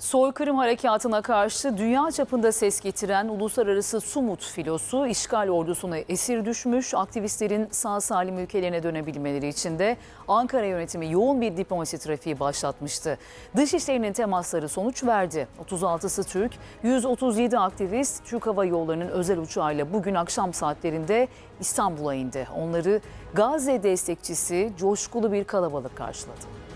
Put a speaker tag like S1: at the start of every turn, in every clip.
S1: Soykırım harekatına karşı dünya çapında ses getiren uluslararası Sumut filosu işgal ordusuna esir düşmüş. Aktivistlerin sağ salim ülkelerine dönebilmeleri için de Ankara yönetimi yoğun bir diplomasi trafiği başlatmıştı. Dışişlerinin temasları sonuç verdi. 36'sı Türk, 137 aktivist Türk Hava Yolları'nın özel uçağıyla bugün akşam saatlerinde İstanbul'a indi. Onları Gazze destekçisi coşkulu bir kalabalık karşıladı.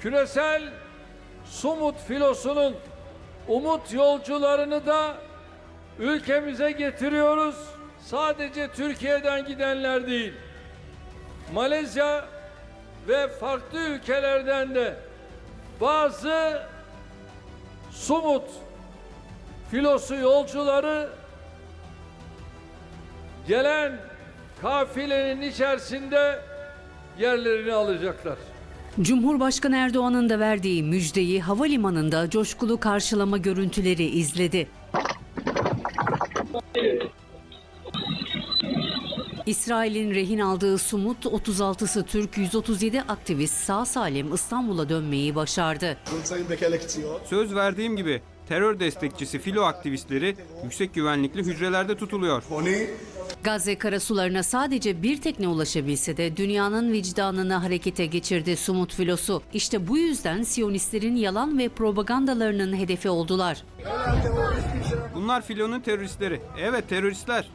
S2: Küresel Sumut filosunun umut yolcularını da ülkemize getiriyoruz. Sadece Türkiye'den gidenler değil. Malezya ve farklı ülkelerden de bazı Sumut filosu yolcuları gelen kafilenin içerisinde yerlerini alacaklar.
S3: Cumhurbaşkanı Erdoğan'ın da verdiği müjdeyi havalimanında coşkulu karşılama görüntüleri izledi. İsrail'in rehin aldığı Sumut 36'sı Türk 137 aktivist sağ salim İstanbul'a dönmeyi başardı.
S4: Söz verdiğim gibi terör destekçisi filo aktivistleri yüksek güvenlikli hücrelerde tutuluyor.
S3: Gazze karasularına sadece bir tekne ulaşabilse de dünyanın vicdanını harekete geçirdi Sumut filosu. İşte bu yüzden Siyonistlerin yalan ve propagandalarının hedefi oldular.
S4: Bunlar filonun teröristleri. Evet teröristler.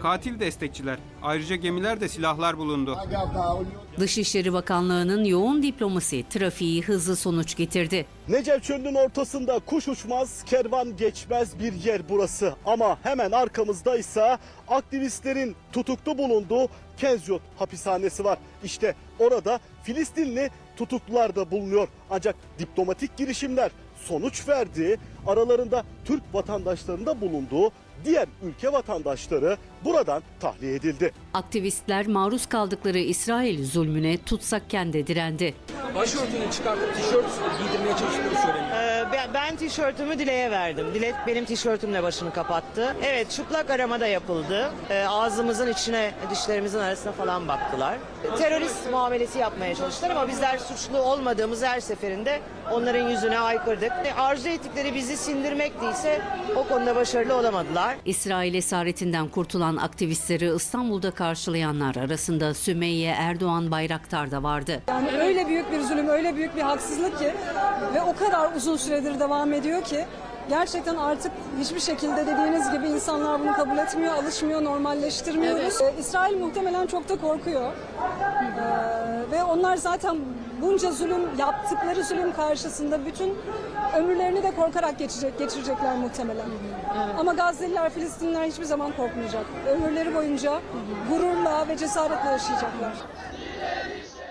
S4: Katil destekçiler. Ayrıca gemilerde silahlar bulundu.
S3: Dışişleri Bakanlığı'nın yoğun diplomasi trafiği hızlı sonuç getirdi.
S5: Necef Çölü'nün ortasında kuş uçmaz, kervan geçmez bir yer burası. Ama hemen arkamızda ise aktivistlerin tutuklu bulunduğu Kenzyot hapishanesi var. İşte orada Filistinli tutuklular da bulunuyor. Ancak diplomatik girişimler sonuç verdi. Aralarında Türk vatandaşlarının da bulunduğu diğer ülke vatandaşları buradan tahliye edildi.
S3: Aktivistler maruz kaldıkları İsrail zulmüne tutsakken de direndi.
S6: başörtünü çıkartıp tişört giydirmeye çalıştıkları söyleniyor.
S7: Ee, ben- Ben tişörtümü Dile'ye verdim. Dile benim tişörtümle başını kapattı. Evet çıplak arama da yapıldı. Ee, Ağzımızın içine, dişlerimizin arasına falan baktılar. Terörist muamelesi yapmaya çalıştılar ama bizler suçlu olmadığımız her seferinde onların yüzüne aykırdık. Arzu ettikleri bizi sindirmek değilse o konuda başarılı olamadılar.
S3: İsrail esaretinden kurtulan aktivistleri İstanbul'da karşılayanlar arasında Sümeyye Erdoğan Bayraktar da vardı.
S8: Yani öyle büyük bir zulüm, öyle büyük bir haksızlık ki ve o kadar uzun süredir devam ediyor ki gerçekten artık hiçbir şekilde dediğiniz gibi insanlar bunu kabul etmiyor, alışmıyor, normalleştirmiyoruz. Ee, İsrail muhtemelen çok da korkuyor. Ee, ve onlar zaten bunca zulüm, yaptıkları zulüm karşısında bütün ömürlerini de korkarak geçecek, geçirecekler muhtemelen. Ama Gazze'liler, Filistinliler hiçbir zaman korkmayacak. Ömürleri boyunca gururla ve cesaretle yaşayacaklar.